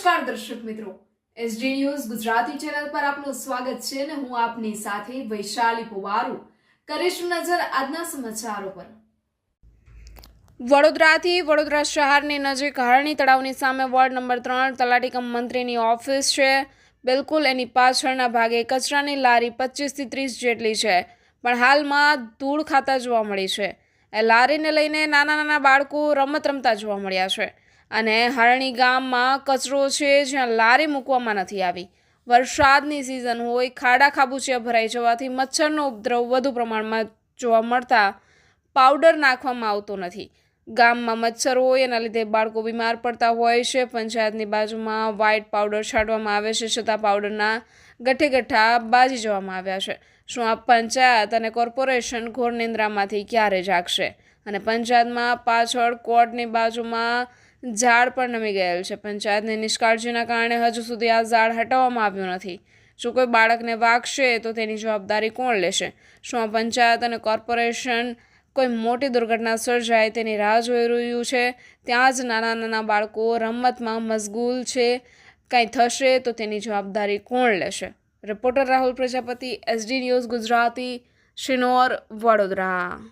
નમસ્કાર દર્શક મિત્રો. એસડી ન્યૂઝ ગુજરાતી ચેનલ પર આપનું સ્વાગત છે અને હું આપની સાથે વૈશાલી પુવારુ. કરીશું નજર આજના સમાચારો પર. વડોદરાથી વડોદરા શહેરની નજીક હરણી તળાવની સામે વોર્ડ નંબર ત્રણ તલાટી કમ મંત્રીની ઓફિસ છે. બિલકુલ એની પાછળના ભાગે કચરાની લારી પચીસથી ત્રીસ જેટલી છે, પણ હાલમાં ધૂળ ખાતા જોવા મળી છે. એ લારીને લઈને નાના નાના બાળકો રમત રમતા જોવા મળ્યા છે. અને હરણી ગામમાં કચરો છે જ્યાં લારી મૂકવામાં નથી આવી. વરસાદની સિઝન હોય, ખાડા ખાબુચિયા ભરાઈ જવાથી મચ્છરનો ઉપદ્રવ વધુ પ્રમાણમાં જોવા મળતા પાવડર નાખવામાં આવતો નથી. ગામમાં મચ્છર હોય, એના લીધે બાળકો બીમાર પડતા હોય છે. પંચાયતની બાજુમાં વ્હાઇટ પાવડર છાંટવામાં આવે છે, છતાં પાવડરના ગઠ્ઠે ગઠ્ઠા બાજી જવામાં આવ્યા છે. શું આ પંચાયત અને કોર્પોરેશન ઘોર નિંદ્રામાંથી ક્યારે જાગશે? અને પંચાયતમાં પાછળ કોર્ટની બાજુમાં ઝાડ પણ નમી ગયેલ છે. પંચાયતની નિષ્કાળજીના કારણે હજુ સુધી આ ઝાડ હટાવવામાં આવ્યું નથી. જો કોઈ બાળકને વાગશે તો તેની જવાબદારી કોણ લેશે? શું પંચાયત અને કોર્પોરેશન કોઈ મોટી દુર્ઘટના સર્જાય તેની રાહ જોઈ રહ્યું છે? ત્યાં જ નાના નાના બાળકો રમતમાં મશગુલ છે. કંઈ થશે તો તેની જવાબદારી કોણ લેશે? Reporter Rahul Prajapati, SD news Gujarati, Shinor, Vadodara.